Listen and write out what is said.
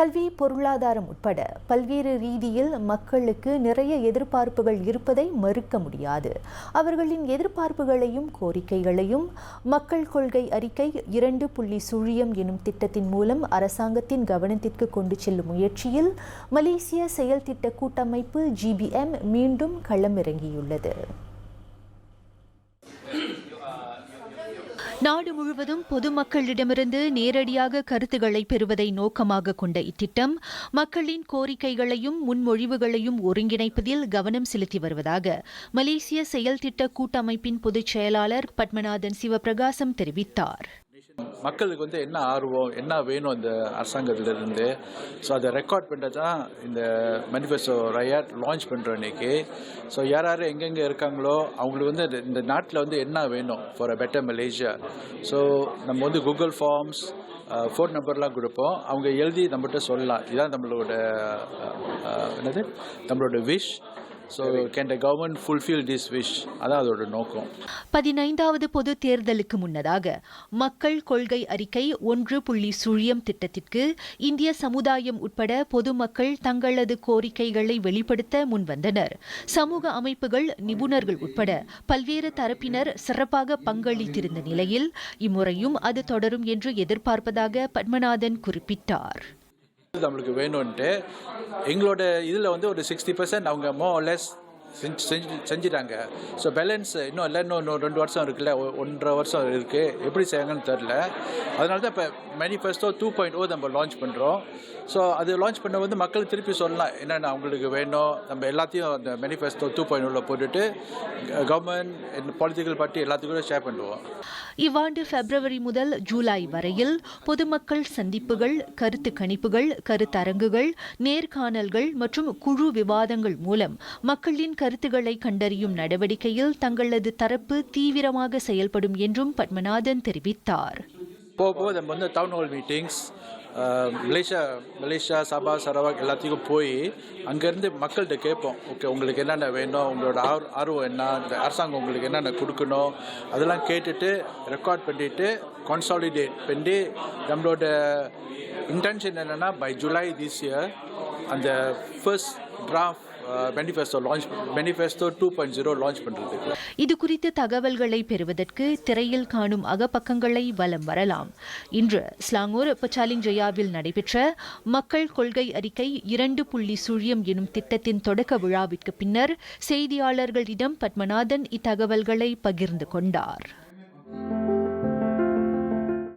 கல்வி பொருளாதாரம் உட்பட பல்வேறு ரீதியில் மக்களுக்கு நிறைய எதிர்பார்ப்புகள் இருப்பதை மறுக்க முடியாது. அவர்களின் எதிர்பார்ப்புகளையும் கோரிக்கைகளையும் மக்கள் கொள்கை அறிக்கை இரண்டு புள்ளி சுழியம் எனும் திட்டத்தின் மூலம் அரசாங்கத்தின் கவனத்திற்கு கொண்டு செல்லும் முயற்சியில் மலேசிய செயல் திட்ட கூட்டமைப்பு ஜிபிஎம் மீண்டும் களமிறங்கியுள்ளது. நாடு முழுவதும் பொதுமக்களிடமிருந்து நேரடியாக கருத்துக்களை பெறுவதை நோக்கமாக கொண்ட இத்திட்டம் மக்களின் கோரிக்கைகளையும் முன்மொழிவுகளையும் ஒருங்கிணைப்பதில் கவனம் செலுத்தி வருவதாக மலேசிய செயல்திட்ட கூட்டமைப்பின் பொதுச் செயலாளர் பத்மநாதன் சிவபிரகாசம் தெரிவித்தார். மக்களுக்கு வந்து என்ன ஆர்வம் என்ன வேணும் அந்த அரசாங்கத்திலிருந்து? ஸோ அதை ரெக்கார்ட் பண்ணுறது தான் இந்த மேனிஃபெஸ்டோ ரயாட் லான்ச் பண்ணுறோம் இன்னைக்கு. ஸோ யார் யார் எங்கெங்கே இருக்காங்களோ அவங்களுக்கு வந்து இந்த- இந்த நாட்டில் வந்து என்ன வேணும் for a better Malaysia so நம்ம வந்து கூகுள் ஃபார்ம்ஸ் ஃபோன் நம்பர்லாம் கொடுப்போம். அவங்க எழுதி நம்மகிட்ட சொல்லலாம். இதுதான் நம்மளோட என்னது? நம்மளோட wish so can the government fulfil this wish அதான் அதோட நோக்கம். பதினைந்தாவது பொது தேர்தலுக்கு முன்னதாக மக்கள் கொள்கை அறிக்கை ஒன்று புள்ளி சுழியம் திட்டத்திற்கு இந்திய சமுதாயம் உட்பட பொதுமக்கள் தங்களது கோரிக்கைகளை வெளிப்படுத்த முன்வந்தனர். சமூக அமைப்புகள் நிபுணர்கள் உட்பட பல்வேறு தரப்பினர் சிறப்பாக பங்களித்திருந்த நிலையில் இம்முறையும் அது தொடரும் என்று எதிர்பார்ப்பதாக பத்மநாதன் குறிப்பிட்டார். நம்மளுக்கு வேணும்ன்ட்டு எங்களோட இதில் வந்து ஒரு சிக்ஸ்டி பர்சன்ட் அவங்க மோ லெஸ் செஞ்சு செஞ்சு செஞ்சிட்டாங்க. ஸோ பேலன்ஸ் இன்னும் இல்லை. இன்னும் இன்னும் ரெண்டு வருஷம் இருக்குல்ல. ஒன்றரை வருஷம் இருக்குது எப்படி செய்யாங்கன்னு தெரில அதனால தான் இப்போ மேனிஃபெஸ்டோ டூ பாயிண்ட் ஓ நம்ம லான்ச் பண்ணுறோம் ஸோ அது லான்ச் பண்ண வந்து மக்கள் திருப்பி சொல்லலாம். என்னென்ன அவங்களுக்கு வேணும்? நம்ம எல்லாத்தையும் அந்த மேனிஃபெஸ்டோ டூ பாயிண்ட் ஓவில் போட்டுட்டு கவர்மெண்ட் பொலிட்டிக்கல் பார்ட்டி எல்லாத்துக்கும் ஷேர் பண்ணுவோம். இவ்வாண்டு பிப்ரவரி முதல் ஜூலை வரையில் பொதுமக்கள் சந்திப்புகள் கருத்து கணிப்புகள் கருத்தரங்குகள் நேர்காணல்கள் மற்றும் குழு விவாதங்கள் மூலம் மக்களின் கருத்துக்களை கண்டறியும் நடவடிக்கையில் தங்களது தரப்பு தீவிரமாக செயல்படும் என்றும் பத்மநாதன் தெரிவித்தார். போக போக நம்ம வந்து town hall meetings Malaysia Malaysia Sabah Sarawak எல்லாத்துக்கும் போய் அங்கேருந்து மக்கள்கிட்ட கேட்போம். ஓகே உங்களுக்கு என்னென்ன வேணும்? உங்களோட ஆர் ஆர்வம் என்ன? இந்த அரசாங்கம் உங்களுக்கு என்னென்ன கொடுக்கணும்? அதெல்லாம் கேட்டுட்டு ரெக்கார்ட் பண்ணிட்டு கான்சாலிடேட் பண்ணி நம்மளோட இன்டென்ஷன் என்னென்னா பை ஜூலை திஸ் இயர் அந்த first draft manifesto launch manifesto two point zero launch பண்ணுறதுக்கு இது குறித்த தகவல்களை பெறுவதற்கு திரையில் காணும் அகப்பக்கங்களை வலம் வரலாம். இன்று ஸ்லாங்கூர் பச்சாலிங் ஜெயாவில் நடைபெற்ற மக்கள் கொள்கை அறிக்கை இரண்டு புள்ளி சுழியம் எனும் திட்டத்தின் தொடக்க விழாவிற்கு பின்னர் செய்தியாளர்களிடம் பத்மநாதன் இத்தகவல்களை பகிர்ந்து கொண்டார்.